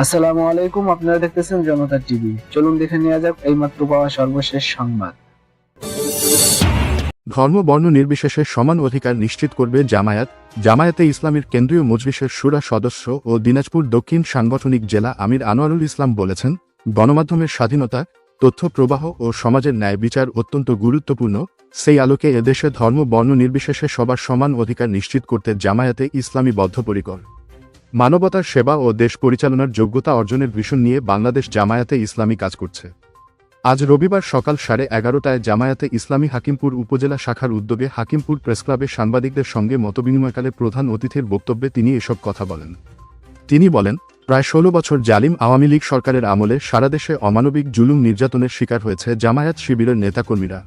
আসসালামু আলাইকুম, আপনারা দেখতেছেন জনতা টিভি। চলুন দেখে নেওয়া যাক এইমাত্র পাওয়া সর্বশেষ সংবাদ। ধর্ম, বর্ণ নির্বিশেষে সমান অধিকার নিশ্চিত করবে জামায়াত। জামায়াতে ইসলামের কেন্দ্রীয় মজলিসের সুরা সদস্য ও দিনাজপুর দক্ষিণ সাংগঠনিক জেলা আমির আনোয়ারুল ইসলাম বলেছেন, গণমাধ্যমের স্বাধীনতা, তথ্য প্রবাহ ও সমাজের ন্যায় বিচার অত্যন্ত গুরুত্বপূর্ণ। সেই আলোকে এদেশে ধর্ম, বর্ণ নির্বিশেষে সবার সমান অধিকার নিশ্চিত করতে জামায়াতে ইসলামী বদ্ধপরিকর মানবতার সেবা ও দেশ পরিচালনার যোগ্যতা অর্জনের ভীষণ নিয়ে বাংলাদেশ জামায়াতে ইসলামী কাজ করছে। আজ রবিবার সকাল সাড়ে এগারোটায় জামায়াতে ইসলামী হাকিমপুর উপজেলা শাখার উদ্যোগে হাকিমপুর প্রেসক্লাবে সাংবাদিকদের সঙ্গে মতবিনিময়কালে প্রধান অতিথির বক্তব্যে তিনি এসব কথা বলেন। তিনি বলেন, প্রায় ষোলো বছর জালিম আওয়ামী লীগ সরকারের আমলে সারা দেশে অমানবিক জুলুম নির্যাতনের শিকার হয়েছে জামায়াত শিবিরের নেতাকর্মীরা।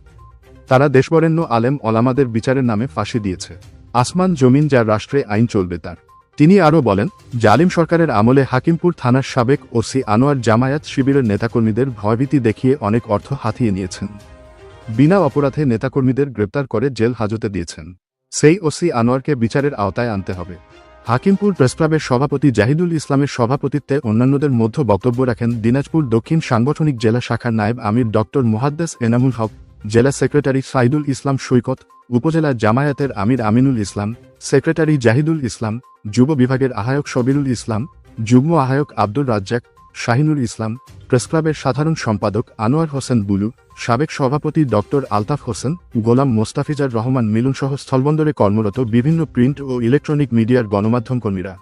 তারা দেশবরেণ্য আলেম অলামাদের বিচারের নামে ফাঁসি দিয়েছে। আসমান জমিন যার রাষ্ট্রে আইন চলবে তার। তিনি আরও বলেন, জালিম সরকারের আমলে হাকিমপুর থানার সাবেক ওসি আনোয়ার জামায়াত শিবিরের নেতাকর্মীদের ভয়ভীতি দেখিয়ে অনেক অর্থ হাতিয়ে নিয়েছেন। বিনা অপরাধে নেতাকর্মীদের গ্রেপ্তার করে জেল হাজতে দিয়েছেন। সেই ওসি আনোয়ারকে বিচারের আওতায় আনতে হবে। হাকিমপুর প্রেসক্লাবের সভাপতি জাহিদুল ইসলামের সভাপতিত্বে অন্যান্যদের মধ্যে বক্তব্য রাখেন দিনাজপুর দক্ষিণ সাংগঠনিক জেলা শাখার নায়েব আমির ডক্টর মোহাদ্দেস এনামুল হক, জেলা সেক্রেটারি সাইদুল ইসলাম সৈকত, উপজেলা জামায়াতের আমির আমিনুল ইসলাম সেক্রেটারি জাহিদুল ইসলাম, যুব বিভাগের আহ্বায়ক সবিরুল ইসলাম, যুগ্ম আহ্বায়ক আব্দুল রাজ্জাক, শাহিনুল ইসলাম প্রেসক্লাবের সাধারণ সম্পাদক আনোয়ার হোসেন বুলু, সাবেক সভাপতি ডক্টর আলতাফ হোসেন, গোলাম মোস্তাফিজার রহমান মিলনসহ স্থলবন্দরে কর্মরত বিভিন্ন প্রিন্ট ও ইলেকট্রনিক মিডিয়ার গণমাধ্যম কর্মীরা।